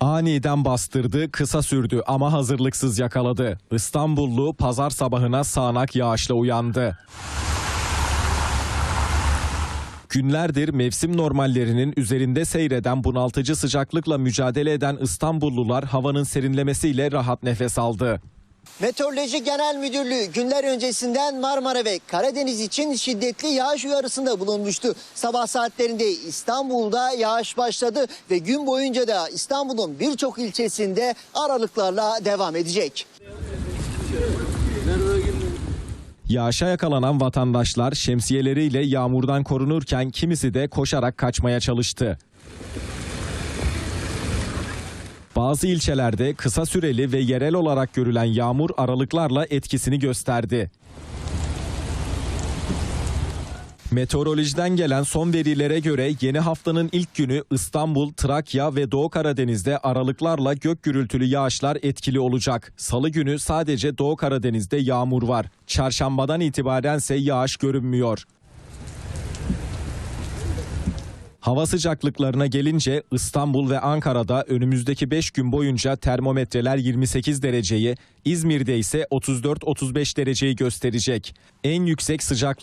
Aniden bastırdı, kısa sürdü ama hazırlıksız yakaladı. İstanbullu pazar sabahına sağanak yağışla uyandı. Günlerdir mevsim normallerinin üzerinde seyreden bunaltıcı sıcaklıkla mücadele eden İstanbullular havanın serinlemesiyle rahat nefes aldı. Meteoroloji Genel Müdürlüğü günler öncesinden Marmara ve Karadeniz için şiddetli yağış uyarısında bulunmuştu. Sabah saatlerinde İstanbul'da yağış başladı ve gün boyunca da İstanbul'un birçok ilçesinde aralıklarla devam edecek. Yağışa yakalanan vatandaşlar şemsiyeleriyle yağmurdan korunurken kimisi de koşarak kaçmaya çalıştı. Bazı ilçelerde kısa süreli ve yerel olarak görülen yağmur aralıklarla etkisini gösterdi. Meteorolojiden gelen son verilere göre yeni haftanın ilk günü İstanbul, Trakya ve Doğu Karadeniz'de aralıklarla gök gürültülü yağışlar etkili olacak. Salı günü sadece Doğu Karadeniz'de yağmur var. Çarşambadan itibarense yağış görünmüyor. Hava sıcaklıklarına gelince İstanbul ve Ankara'da önümüzdeki 5 gün boyunca termometreler 28 dereceyi, İzmir'de ise 34-35 dereceyi gösterecek. En yüksek sıcaklık